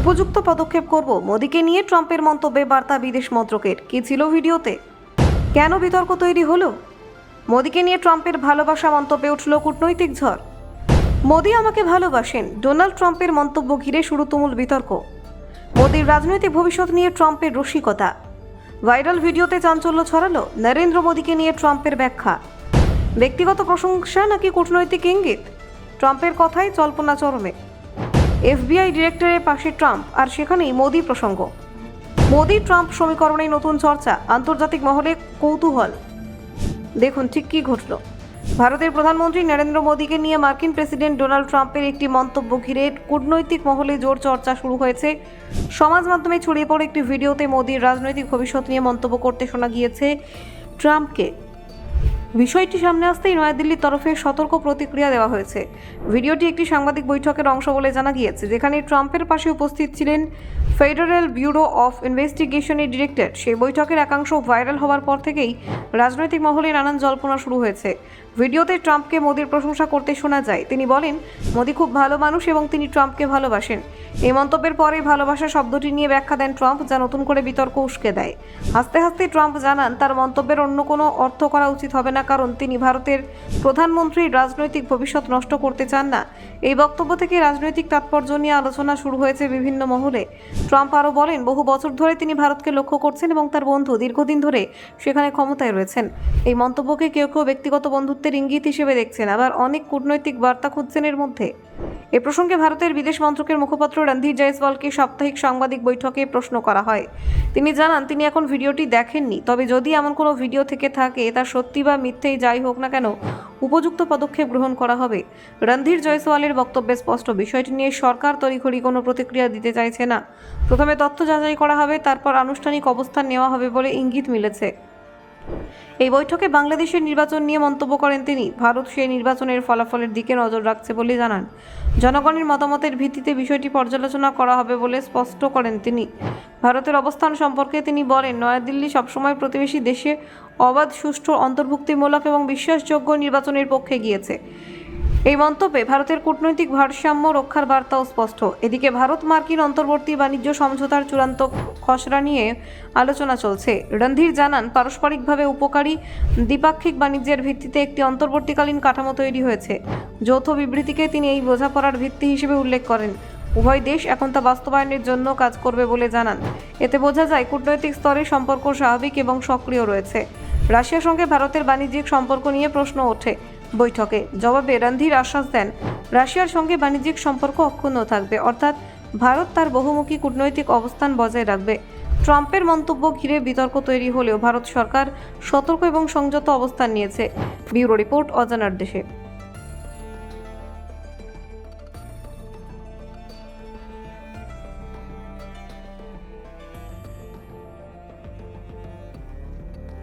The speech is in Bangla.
উপযুক্ত পদক্ষেপ করব। মোদীকে নিয়ে ট্রাম্পের মন্তব্যে বার্তা বিদেশ মন্ত্রকের। কি ছিল ভিডিওতে? কেন বিতর্ক তৈরি হলো? মোদীকে নিয়ে ট্রাম্পের ভালোবাসা মন্তব্যে উঠল কূটনৈতিক ঝড়। মোদী আমাকে ভালোবাসেন। ডোনাল্ড ট্রাম্পের মন্তব্য ঘিরে শুরু তুমুল বিতর্ক। মোদীর রাজনৈতিক ভবিষ্যৎ নিয়ে ট্রাম্পের রসিকতা। ভাইরাল ভিডিওতে চাঞ্চল্য ছড়ালো নরেন্দ্র মোদীকে নিয়ে ট্রাম্পের ব্যাখ্যা। ব্যক্তিগত প্রশংসা নাকি কূটনৈতিক ইঙ্গিত? ট্রাম্পের কথাই জল্পনা চরমে। এফবিআই ডিরেক্টরের পাশে ট্রাম্প আর সেখানেই মোদি প্রসঙ্গ। মোদি ট্রাম্প সমীকরণে নতুন চর্চা, আন্তর্জাতিক মহলে কৌতূহল। দেখুন ঠিক কী ঘটল। ভারতের প্রধানমন্ত্রী নরেন্দ্র মোদীকে নিয়ে মার্কিন প্রেসিডেন্ট ডোনাল্ড ট্রাম্পের একটি মন্তব্য ঘিরে কূটনৈতিক মহলে জোর চর্চা শুরু হয়েছে। সমাজ মাধ্যমে ছড়িয়ে পড়ে একটি ভিডিওতে মোদীর রাজনৈতিক ভবিষ্যৎ নিয়ে মন্তব্য করতে শোনা গিয়েছে ট্রাম্পকে। বিষয়টি সামনে আসতেই নয়াদিল্লির তরফে সতর্ক প্রতিক্রিয়া দেওয়া হয়েছে। ভিডিওটি একটি সাংবাদিক বৈঠকের অংশ বলে জানা গিয়েছে, যেখানে ট্রাম্পের পাশে উপস্থিত ছিলেন ফেডারেল ব্যুরো অফ ইনভেস্টিগেশনের ডিরেক্টর। সেই বৈঠকের একাংশ ভাইরাল হওয়ার পর থেকেই রাজনৈতিক মহলে নানান জল্পনা শুরু হয়েছে। ভিডিওতে ট্রাম্পকে মোদির প্রশংসা করতে শোনা যায়। তিনি বলেন, মোদি খুব ভালো মানুষ এবং তিনি ট্রাম্পকে ভালোবাসেন। এই মন্তব্যের পরে ভালোবাসা শব্দটি নিয়ে ব্যাখ্যা দেন ট্রাম্প, যা নতুন করে বিতর্ক উস্কে দেয়। হাসতে হাসতে ট্রাম্প জানান, তার মন্তব্যের অন্য কোনো অর্থ করা উচিত হবে না, কারণ তিনি ভারতের প্রধানমন্ত্রীর রাজনৈতিক ভবিষ্যৎ নষ্ট করতে চান না। এই বক্তব্য থেকে রাজনৈতিক তাৎপর্য নিয়ে আলোচনা শুরু হয়েছে বিভিন্ন মহলে। ট্রাম্প আরও বলেন, বহু বছর ধরে তিনি ভারতকে লক্ষ্য করছেন এবং তার বন্ধু দীর্ঘদিন ধরে সেখানে ক্ষমতায় রয়েছেন। এই মন্তব্যকে কেউ কেউ ব্যক্তিগত বন্ধুত্বের ইঙ্গিত হিসেবে দেখছেন আবার অনেক কূটনৈতিক বার্তা খুঁজছেন এর মধ্যে। এ প্রসঙ্গে ভারতের বিদেশ মন্ত্রকের মুখপাত্র রণধীর জয়সওয়ালকে সাপ্তাহিক সাংবাদিক বৈঠকে প্রশ্ন করা হয়। তিনি জানান, তিনি এখন ভিডিওটি দেখেননি, তবে যদি এমন কোনো ভিডিও থেকে থাকে, তা সত্যি বা মিথ্যেই যাই হোক না কেন উপযুক্ত পদক্ষেপ গ্রহণ করা হবে। রণধীর জয়সওয়ালের বক্তব্যে স্পষ্ট, বিষয়টি নিয়ে সরকার তড়িঘড়ি কোনো প্রতিক্রিয়া দিতে চাইছে না। প্রথমে তথ্য যাচাই করা হবে, তারপর আনুষ্ঠানিক অবস্থান নেওয়া হবে বলে ইঙ্গিত মিলেছে। এই বৈঠকে বাংলাদেশের নির্বাচন নিয়ে মন্তব্য করেন তিনি। ভারত সেই নির্বাচনের ফলাফলের দিকে নজর রাখছে বলে জানান। জনগণের মতামতের ভিত্তিতে বিষয়টি পর্যালোচনা করা হবে বলে স্পষ্ট করেন তিনি। ভারতের অবস্থান সম্পর্কে তিনি বলেন, নয়াদিল্লি সবসময় প্রতিবেশী দেশে অবাধ, সুষ্ঠু, অন্তর্ভুক্তিমূলক এবং বিশ্বাসযোগ্য নির্বাচনের পক্ষে গিয়েছে। এই মন্তব্যে ভারতের কূটনৈতিক ভারসাম্য রক্ষার বার্তাও স্পষ্ট। এদিকে ভারত মার্কিন অন্তর্বর্তী বাণিজ্য সমঝোতার চূড়ান্ত খসড়া নিয়ে আলোচনা চলছে। রণধীর জানান, পারস্পরিকভাবে উপকারী দ্বিপাক্ষিক বাণিজ্যের ভিত্তিতে একটি অন্তর্বর্তীকালীন কাঠামো তৈরি হয়েছে। যৌথ বিবৃতিকে তিনি এই বোঝাপড়ার ভিত্তি হিসেবে উল্লেখ করেন। উভয় দেশ এখন তা বাস্তবায়নের জন্য কাজ করবে বলে জানান। এতে বোঝা যায়, কূটনৈতিক স্তরে সম্পর্ক স্বাভাবিক এবং সক্রিয় রয়েছে। রাশিয়ার সঙ্গে ভারতের বাণিজ্যিক সম্পর্ক নিয়ে প্রশ্ন ওঠে। বৈঠকে জবাবে রণধীর আশ্বাস দেন, রাশিয়ার সঙ্গে বাণিজ্যিক সম্পর্ক অক্ষুণ্ণ থাকবে, অর্থাৎ ভারত তার বহুমুখী কূটনৈতিক অবস্থান বজায় রাখবে। ট্রাম্পের মন্তব্য ঘিরে বিতর্ক তৈরি হলেও ভারত সরকার সতর্ক এবং সংযত অবস্থান নিয়েছে। ব্যুরো রিপোর্ট অজানার দেশে।